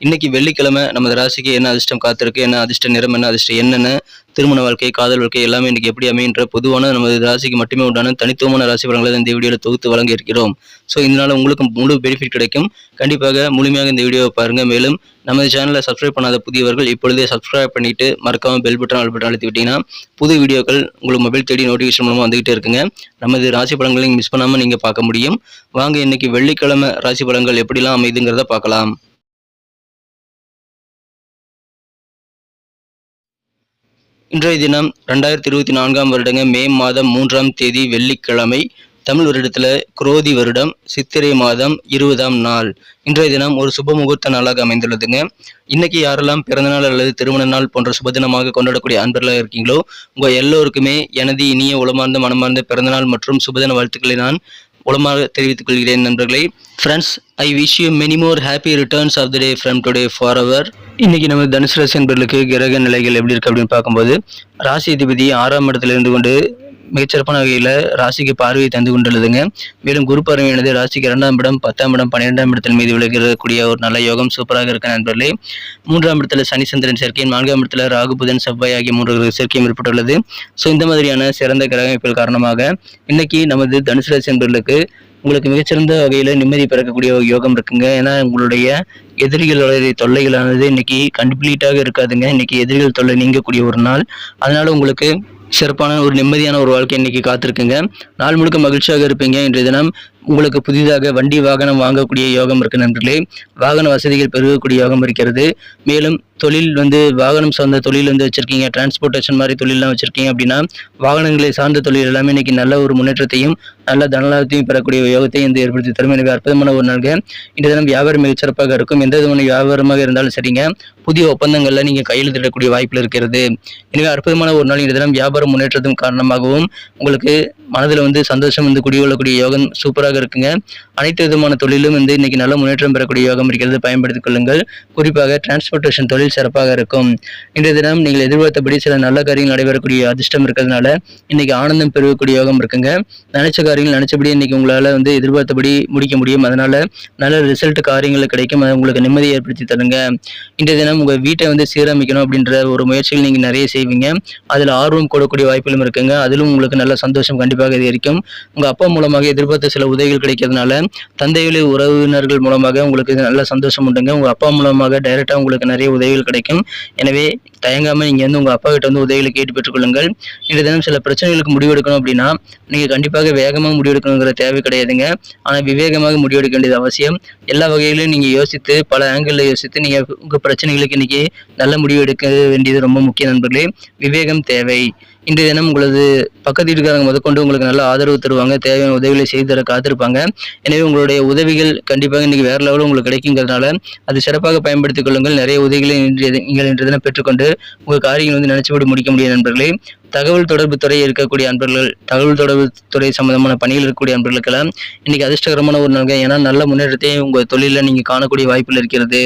இன்னைக்கு வெள்ளிக்கிழமை நமது ராசிக்கு என்ன அதிர்ஷ்டம் காத்திருக்கு என்ன அதிர்ஷ்ட நிறம் என்ன அதிர்ஷ்டம் என்னென்ன திருமண வாழ்க்கை காதல் வாழ்க்கை எல்லாமே இன்னைக்கு எப்படி அமைன்ற பொதுவான நமது ராசிக்கு மட்டுமே உண்டான தனித்துவமான ராசி பலன்களை இந்த வீடியோவில் தொகுத்து வழங்க இருக்கிறோம் ஸோ இதனால உங்களுக்கு முழு பெனிஃபிட் கிடைக்கும். கண்டிப்பாக முழுமையாக இந்த வீடியோவை பாருங்கள் மேலும் நமது சேனலை சப்ஸ்கிரைப் பண்ணாத புதியவர்கள் இப்பொழுதே சப்ஸ்கிரைப் பண்ணிட்டு மறக்காமல் பெல் பட்டன் ஆல் பட்டன் அழுத்தி விட்டீங்கன்னா புது வீடியோக்கள் உங்களுக்கு மொபைல் தேடி நோட்டிஃபிகேஷன் மூலமாக வந்துகிட்டே இருக்குங்க. நமது ராசி பலன்களையும் மிஸ் பண்ணாமல் நீங்கள் பார்க்க முடியும். வாங்க இன்னைக்கு வெள்ளிக்கிழமை ராசி பலன்கள் எப்படிலாம் அமைதுங்கிறத பார்க்கலாம். இன்றைய தினம் ரெண்டாயிரத்தி இருபத்தி நான்காம் வருடங்க மே மாதம் மூன்றாம் தேதி வெள்ளிக்கிழமை தமிழ் வருடத்தில் குரோதி வருடம் சித்திரை மாதம் இருபதாம் நாள். இன்றைய தினம் ஒரு சுப முகூர்த்த நாளாக அமைந்துள்ளதுங்க. இன்னைக்கு யாரெல்லாம் பிறந்தநாள் அல்லது திருமண நாள் போன்ற சுபதினமாக கொண்டாடக்கூடிய அன்பர்களாக இருக்கீங்களோ உங்கள் எல்லோருக்குமே எனது இனிய உளமார்ந்த மனமார்ந்த பிறந்தநாள் மற்றும் சுபதின வாழ்த்துக்களை நான் உளமாக தெரிவித்துக் கொள்கிறேன் நண்பர்களை. Friends I wish you many more happy returns of the day from today for our இன்னைக்கு நம்ம தனுசு ராசி என்பர்களுக்கு கிரக நிலைகள் எப்படி இருக்கு அப்படின்னு பார்க்கும்போது ராசி அதிபதி ஆறாம் இடத்துல இருந்து கொண்டு மிகச்சிறப்பான வகையில் ராசிக்கு பார்வையை தந்து கொண்டுள்ளதுங்க. மேலும் குரு பார்வையானது ராசிக்கு இரண்டாம் இடம் பத்தாம் இடம் பன்னிரெண்டாம் இடத்தில் மீது விளக்கக்கூடிய ஒரு நல்ல யோகம் சூப்பராக இருக்க நண்பர்களே. மூன்றாம் இடத்துல சனி சந்திரன் சேர்க்கை நான்காம் இடத்துல ராகு புதன் செவ்வாய் ஆகிய மூன்று சேர்க்கையும் ஏற்பட்டுள்ளது. ஸோ இந்த மாதிரியான சிறந்த கிரக காரணமாக இன்னைக்கு நமது தனுசு ராசி என்பர்களுக்கு உங்களுக்கு மிகச்சிறந்த வகையில் நிம்மதி பிறக்கக்கூடிய ஒரு யோகம் இருக்குங்க. ஏன்னா உங்களுடைய எதிரிகளுடைய தொல்லைகளானது இன்னைக்கு கம்ப்ளீட்டாக இருக்காதுங்க. இன்னைக்கு எதிரிகள் தொல்லை நீங்கக்கூடிய ஒரு நாள். அதனால உங்களுக்கு சிறப்பான ஒரு நிம்மதியான ஒரு வாழ்க்கை இன்னைக்கு காத்திருக்குங்க. நாள் முழுக்க மகிழ்ச்சியாக இருப்பீங்க. இன்றைய தினம் உங்களுக்கு புதிதாக வண்டி வாகனம் வாங்கக்கூடிய யோகம் இருக்கு நண்பர்களே. வாகன வசதிகள் பெருகக்கூடிய யோகம் இருக்கிறது. மேலும் தொழில் வந்து வாகனம் சார்ந்த தொழில் வந்து வச்சிருக்கீங்க. டிரான்ஸ்போர்ட்டேஷன் மாதிரி தொழிலெலாம் வச்சிருக்கீங்க அப்படின்னா வாகனங்களை சார்ந்த தொழில் எல்லாமே இன்னைக்கு நல்ல ஒரு முன்னேற்றத்தையும் நல்ல தனலாபத்தையும் பெறக்கூடிய யோகத்தையும் வந்து ஏற்படுத்தி தரும். எனவே அற்புதமான ஒரு நாள்கள் இந்த தினம் வியாபாரம் மிகச்சிறப்பாக இருக்கும். எந்த விதமான வியாபாரமாக இருந்தாலும் சரிங்க. புதிய ஒப்பந்தங்களில் நீங்கள் கையெழுத்திடக்கூடிய வாய்ப்பில் இருக்கிறது. எனவே அற்புதமான ஒரு நாள் இந்த தினம் வியாபாரம் முன்னேற்றத்தின் காரணமாகவும் உங்களுக்கு மனதில் வந்து சந்தோஷம் வந்து குடிகொள்ளக்கூடிய யோகம் சூப்பராக இருக்குங்க. அனைத்து விதமான தொழிலும் வந்து இன்னைக்கு நல்ல முன்னேற்றம் பெறக்கூடிய யோகம் இருக்கிறது. பயன்படுத்திக் கொள்ளுங்கள். குறிப்பாக டிரான்ஸ்போர்ட்டேஷன் தொழில் சிறப்பாக இருக்கும். இன்றைய தினம் நீங்கள் எதிர்பார்த்தபடி சில நல்ல காரியங்கள் நடைபெறக்கூடிய அதிர்ஷ்டம் இருக்கிறதுனால இன்னைக்கு ஆனந்தம் பெறக்கூடிய யோகம் இருக்குங்க. நினைச்ச காரியங்கள் நினைச்சபடி இன்னைக்கு உங்களால் வந்து எதிர்பார்த்தபடி முடிக்க முடியும். அதனால நல்ல ரிசல்ட் காரியங்கள் கிடைக்கும். அது உங்களுக்கு நிம்மதியை ஏற்படுத்தி தருங்க. இன்றைய தினம் உங்கள் வீட்டை வந்து சீரமைக்கணும் அப்படின்ற ஒரு முயற்சிகள் நீங்கள் நிறைய செய்வீங்க. அதில் ஆர்வம் கூடக்கூடிய வாய்ப்புகளும் இருக்குங்க. அதிலும் உங்களுக்கு நல்ல சந்தோஷம் கண்டிப்பாக இது இருக்கும் உங்கள் அப்பா மூலமாக எதிர்பார்த்த சில உதவிகள் கிடைக்கிறதுனால தந்தைவழி உறவினர்கள் மூலமாக உங்களுக்கு நல்ல சந்தோஷம் உண்டுங்க. உங்கள் அப்பா மூலமாக டைரெக்டாக உங்களுக்கு நிறைய உதவிகள் கிடைக்கும். எனவே தயங்காமல் நீங்கள் வந்து உங்கள் அப்பா கிட்ட வந்து உதவிகளை கேட்டு பெற்றுக்கொள்ளுங்கள். இன்றைய தினம் சில பிரச்சனைகளுக்கு முடிவெடுக்கணும் அப்படின்னா நீங்கள் கண்டிப்பாக வேகமாக முடிவெடுக்கணுங்கிற தேவை கிடையாதுங்க. ஆனால் விவேகமாக முடிவெடுக்க வேண்டியது அவசியம். எல்லா வகையிலும் நீங்கள் யோசித்து பல ஆங்கிளில் யோசித்து நீங்கள் உங்கள் பிரச்சனைகளுக்கு இன்னைக்கு நல்ல முடிவு எடுக்க வேண்டியது ரொம்ப முக்கிய நண்பர்களே. விவேகம் தேவை. இன்றைய தினம் உங்களது பக்கத்து வீட்டுக்காரங்க முதற்கொண்டு உங்களுக்கு நல்ல ஆதரவு தருவாங்க தேவையான உதவிகளை செய்து தர காத்திருப்பாங்க. எனவே உங்களுடைய உதவிகள் கண்டிப்பாக இன்றைக்கி வேறு லெவலில் உங்களுக்கு கிடைக்குங்கிறதுனால அது சிறப்பாக பயன்படுத்திக் கொள்ளுங்கள். நிறைய உதவிகளை இன்றைய நீங்கள் இன்றைய தினம் பெற்றுக்கொண்டு உங்கள் காரியங்கள் வந்து நினைச்சபடி முடிக்க முடியும் நண்பர்களே. தகவல் தொடர்பு துறை இருக்கக்கூடிய அன்பர்கள் தகவல் தொடர்பு துறை சம்பந்தமான பணியில் இருக்கக்கூடிய அன்பர்களுக்கெல்லாம் இன்னைக்கு அதிர்ஷ்டகரமான ஒரு நாள் ஏன்னா நல்ல முன்னேற்றத்தை உங்கள் தொழிலில் நீங்கள் காணக்கூடிய வாய்ப்பில் இருக்கிறது.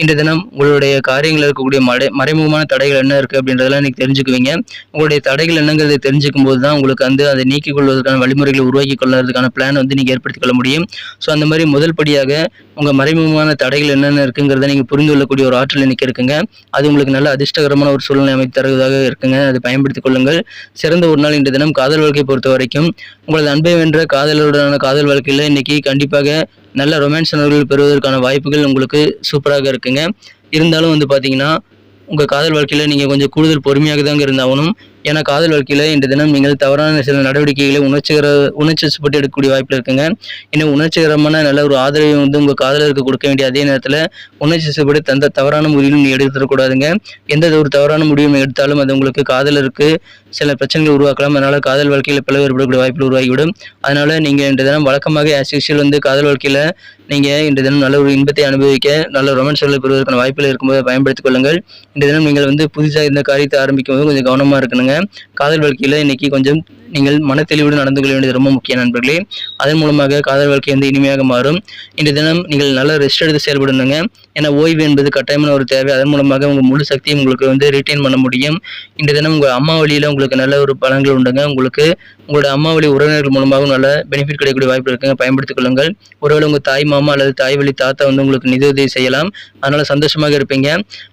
இன்றைய தினம் உங்களுடைய காரியங்களில் இருக்கக்கூடிய மறை மறைமுகமான தடைகள் என்ன இருக்குது அப்படின்றதெல்லாம் இன்றைக்கி தெரிஞ்சுக்குவீங்க. உங்களுடைய தடைகள் என்னங்கிறத தெரிஞ்சுக்கும் போது தான் உங்களுக்கு வந்து அதை நீக்கிக் கொள்வதற்கான வழிமுறைகளை உருவாக்கி கொள்வதற்கான பிளான் வந்து நீங்கள் ஏற்படுத்திக் கொள்ள முடியும். ஸோ அந்த மாதிரி முதல் படியாக உங்கள் மறைமுகமான தடைகள் என்னென்ன இருக்குங்கிறத நீங்கள் புரிந்து கொள்ளக்கூடிய ஒரு ஆற்றல் இன்றைக்கி இருக்குங்க. அது உங்களுக்கு நல்ல அதிர்ஷ்டகரமான ஒரு சூழ்நிலை அமைத்து தருவதாக இருக்குங்க. அதை பயன்படுத்திக் கொள்ளுங்கள் சிறந்த ஒரு நாள் இன்றைய தினம் காதல் வாழ்க்கை பொறுத்த வரைக்கும். உங்களது அன்பை வென்ற காதலருடனான காதல் வாழ்க்கையில் இன்னைக்கு கண்டிப்பாக நல்ல ரொமான்ஸ் உணர்வுகள் பெறுவதற்கான வாய்ப்புகள் உங்களுக்கு சூப்பராக இருக்குங்க. இருந்தாலும் வந்து பார்த்தீங்கன்னா உங்கள் காதல் வாழ்க்கையில் நீங்கள் கொஞ்சம் கூடுதல் பொறுமையாக தாங்க இருந்தாகணும். ஏன்னா காதல் வாழ்க்கையில் இந்த தினம் நீங்கள் தவறான சில நடவடிக்கைகளை உணர்ச்சிகர உணர்ச்சிப்பட்டு எடுக்கக்கூடிய வாய்ப்பில் இருக்குங்க. இன்னும் உணர்ச்சிகரமான நல்ல ஒரு ஆதரவை வந்து உங்கள் காதலருக்கு கொடுக்க வேண்டிய அதே நேரத்தில் உணர்ச்சி வசப்பட்டு தந்த தவறான முடிவிலும் நீ எடுத்துடக்கூடாதுங்க எந்த ஒரு தவறான முடிவும் எடுத்தாலும் அது உங்களுக்கு காதலருக்கு சில பிரச்சனைகள் உருவாக்கலாம். அதனால் காதல் வாழ்க்கையில் பிளவு ஏற்படக்கூடிய வாய்ப்புகள் உருவாகிவிடும். அதனால நீங்கள் இன்று தினம் வழக்கமாக ஆஸ் யூஷுவல் வந்து காதல் வாழ்க்கையில் நீங்கள் இன்று தினம் நல்ல ஒரு இன்பத்தை அனுபவிக்க நல்ல ரொமான்ஸ்களை பெறுவதற்கான வாய்ப்புகள் இருக்கும்போது பயன்படுத்திக் கொள்ளுங்கள். இன்று தினம் நீங்கள் வந்து புதுசாக இந்த காரியத்தை ஆரம்பிக்கும் போது கொஞ்சம் கவனமாக இருக்கணுங்க. காதல் வாழ்க்கையில் இன்னைக்கு கொஞ்சம் நீங்கள் மனத்தெளிவுடன் நடந்து கொள்ள வேண்டியது ரொம்ப முக்கிய நண்பர்களே. அதன் மூலமாக காதல் வாழ்க்கை வந்து இனிமையாக மாறும். இன்றைய தினம் நீங்கள் நல்ல ரெஸ்ட் எடுத்து செயல்படணுங்க ஏன்னா ஓய்வு என்பது கட்டாயமான ஒரு தேவை. அதன் மூலமாக உங்கள் முழு சக்தியும் உங்களுக்கு வந்து ரிட்டைன் பண்ண முடியும். இன்றைய தினம் உங்கள் அம்மா வழியில் உங்களுக்கு நல்ல ஒரு பலன்கள் உண்டுங்க. உங்களுக்கு உங்களோட அம்மா வழி உறவினர்கள் மூலமாக நல்ல பெனிஃபிட் கிடைக்கக்கூடிய வாய்ப்பு இருக்குங்க. பயன்படுத்திக் கொள்ளுங்கள். ஒருவேளை உங்கள் தாய் மாமா அல்லது தாய் வழி தாத்தா வந்து உங்களுக்கு நிதி உதவி செய்யலாம். அதனால் சந்தோஷமாக இருப்பீங்க.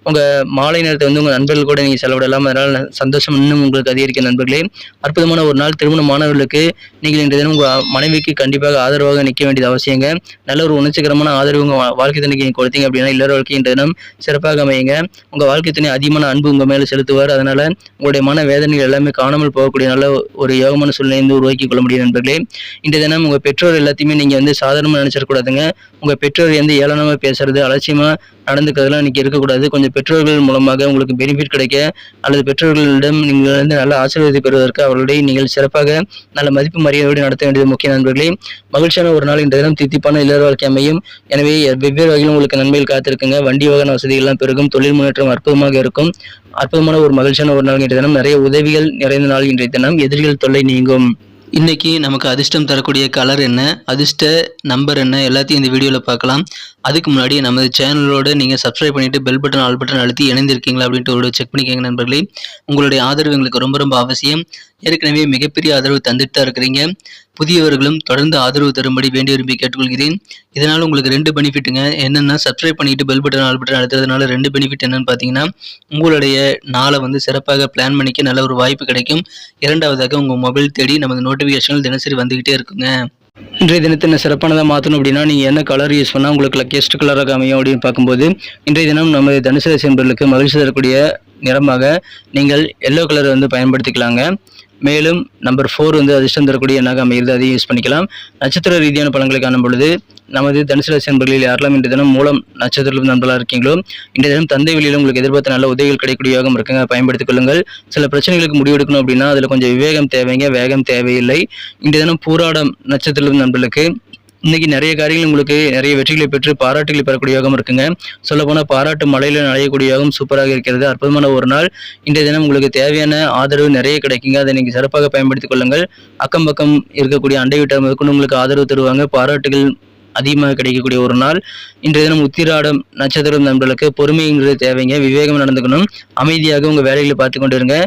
உங்கள் மாலை நேரத்தை வந்து உங்கள் நண்பர்கள் கூட நீங்கள் செலவிடலாம். அதனால் சந்தோஷம் இன்னும் உங்களுக்கு அதிகரிக்கும் நண்பர்களே. அற்புதமான ஒரு நாள் திருமணமானவர்களுக்கு நீங்கள் இன்றைய தினம் உங்கள் மனைவிக்கு கண்டிப்பாக ஆதரவாக நிற்க வேண்டியது அவசியங்க. நல்ல ஒரு உணர்ச்சிகரமான ஆதரவு உங்கள் வா- வாழ்க்கை துணைக்கு நீங்கள் கொடுத்தீங்க அப்படின்னா இல்லற வாழ்க்கை இன்றைய தினம் சிறப்பாக அமையுங்க. உங்கள் வாழ்க்கை துணை அதிகமான அன்பு உங்கள் மேலே செலுத்துவார். அதனால் உங்களுடைய மன வேதனைகள் எல்லாமே காணாமல் போகக்கூடிய நல்ல ஒரு யோகமான சூழ்நிலை வந்து உருவாக்கி கொள்ள முடியும் நண்பர்களே. இன்றைய தினம் உங்கள் பெற்றோர் எல்லாத்தையுமே நீங்கள் வந்து சாதாரணமாக நினச்சிடக்கூடாதுங்க உங்கள் பெற்றோர் வந்து ஏளனமாக பேசுறது அலட்சியமாக நடந்துக்கிறதுலாம் இன்றைக்கி இருக்கக்கூடாது. கொஞ்சம் பெற்றோர்கள் மூலமாக உங்களுக்கு பெனிஃபிட் கிடைக்க அல்லது பெற்றோர்களிடம் நீங்கள் வந்து நல்ல ஆசீர்வாதத்தை பெறுவதற்கு அவர்களுடைய நீங்கள் சிறப்பாக நல்ல மதிப்பு மரியாதையோடு நடத்த வேண்டியது முக்கிய நண்பர்களே. மகிழ்ச்சியான ஒரு நாள் இந்த தினம். தித்திப்பான இல்லற வாழ்க்கை அமையும். எனவே வெவ்வேறு வகையிலும் உங்களுக்கு நன்மையில் காத்திருக்குங்க. வண்டி வாகன வசதிகள்லாம் பெருகும். தொழில் முன்னேற்றம் அற்புதமாக இருக்கும். அற்புதமான ஒரு மகிழ்ச்சியான ஒரு நாள் இன்றைய தினம். நிறைய உதவிகள் நிறைந்த நாள் இன்றைய தினம். எதிரிகள் தொல்லை நீங்கும். இன்னைக்கு நமக்கு அதிர்ஷ்டம் தரக்கூடிய கலர் என்ன? அதிர்ஷ்ட நம்பர் என்ன? எல்லாத்தையும் இந்த வீடியோவில் பார்க்கலாம். அதுக்கு முன்னாடி நமது சேனலோடு நீங்கள் சப்ஸ்கிரைப் பண்ணிட்டு பெல் பட்டன் ஆல் பட்டன் அழுத்தி இணைந்திருக்கீங்களா அப்படின்ட்டு ஒரு செக் பண்ணிக்கோங்க நண்பர்களே. உங்களுடைய ஆதரவு எங்களுக்கு ரொம்ப ரொம்ப அவசியம். ஏற்கனவே மிகப்பெரிய ஆதரவு தந்துட்டு தான் இருக்கிறீங்க. புதியவர்களும் தொடர்ந்து ஆதரவு தரும்படி வேண்டி விரும்பி கேட்டுக்கொள்கிறேன். இதனால் உங்களுக்கு ரெண்டு பெனிஃபிட்டுங்க. என்னென்னா சப்ஸ்கிரைப் பண்ணிட்டு பெல் பட்டன் ஆல் பட்டன் அழுத்துறதுனால ரெண்டு பெனிஃபிட் என்னன்னு பார்த்தீங்கன்னா உங்களுடைய நாளை வந்து சிறப்பாக பிளான் பண்ணிக்க நல்ல ஒரு வாய்ப்பு கிடைக்கும். இரண்டாவதாக உங்கள் மொபைல் தேடி நமது நோட்டிஃபிகேஷன்கள் தினசரி வந்துக்கிட்டே இருக்குங்க. இன்றைய தினத்தை என்ன சிறப்பானதாக மாற்றணும் அப்படின்னா நீங்கள் என்ன கலர் யூஸ் பண்ணால் உங்களுக்கு லக்கியஸ்ட் கலராக அமையும் அப்படின்னு பார்க்கும்போது இன்றைய தினம் நம்ம தனுசு ராசி என்பவர்களுக்கு மகிழ்ச்சி தரக்கூடிய நிறமாக நீங்கள் எல்லோ கலர் வந்து பயன்படுத்திக்கலாங்க. மேலும் நம்பர் ஃபோர் வந்து அதிர்ஷ்டம் தரக்கூடிய எண்ணாக அமைகிறது. அதையும் யூஸ் பண்ணிக்கலாம். நட்சத்திர ரீதியான பலன்களை காணும் பொழுது நமது தனுசு ராசி நண்பர்களில் யாரெல்லாம் இன்றைய தினம் மூலம் நட்சத்திரம் நண்பர்களாக இருக்கீங்களோ இன்றைய தினம் தந்தை வழியில் உங்களுக்கு எதிர்பார்த்த நல்ல உதவிகள் கிடைக்கக்கூடிய இருக்குங்க. பயன்படுத்திக் கொள்ளுங்கள். சில பிரச்சனைகளுக்கு முடிவெடுக்கணும் அப்படின்னா அதில் கொஞ்சம் விவேகம் தேவைங்க. வேகம் தேவையில்லை. இன்றைய தினம் பூராடம் நட்சத்திரம் நண்பர்களுக்கு இன்னைக்கு நிறைய காரியங்கள் உங்களுக்கு நிறைய வெற்றிகளை பெற்று பாராட்டுகளை பெறக்கூடிய யோகம் இருக்குங்க. சொல்லப்போனால் பாராட்டு மலையில் நடையக்கூடிய யோகம் சூப்பராக இருக்கிறது. அற்புதமான ஒரு நாள். இன்றைய தினம் உங்களுக்கு தேவையான ஆதரவு நிறைய கிடைக்குங்க. அதை நீங்கள் சிறப்பாக பயன்படுத்திக் கொள்ளுங்கள். அக்கம் பக்கம் இருக்கக்கூடிய அண்டை வீட்டார் முதற்கொண்டு உங்களுக்கு ஆதரவு தருவாங்க. பாராட்டுகள் அதிகமாக கிடைக்கக்கூடிய ஒரு நாள். இன்றைய தினம் உத்திராடம் நட்சத்திரம் நண்பர்களுக்கு பொறுமைங்கிறது தேவைங்க. விவேகம் நடந்துக்கணும். அமைதியாக உங்கள் வேலைகளை பார்த்து கொண்டு இருங்க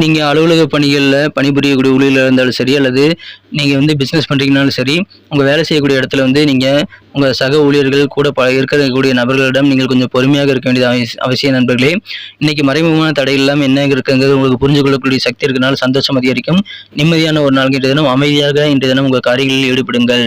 நீங்கள் அலுவலக பணிகளில் பணிபுரியக்கூடிய ஊழியர்கள் இருந்தாலும் சரி அல்லது நீங்கள் வந்து பிஸ்னஸ் பண்ணுறீங்கனாலும் சரி உங்கள் வேலை செய்யக்கூடிய இடத்துல வந்து நீங்கள் உங்கள் சக ஊழியர்கள் கூட ப இருக்கக்கூடிய நபர்களிடம் நீங்கள் கொஞ்சம் பொறுமையாக இருக்க வேண்டியது அவசியம் நண்பர்களே. இன்றைக்கி மறைமுகமான தடை இல்லாமல் என்ன இருக்குங்கிறது உங்களுக்கு புரிஞ்சு கொள்ளக்கூடிய சக்தி இருக்கனால சந்தோஷம் அதிகரிக்கும். நிம்மதியான ஒரு நாள் இன்றைய தினம். அமைதியாக இன்றைய தினம் உங்கள் காரியங்களில் ஈடுபடுங்கள்.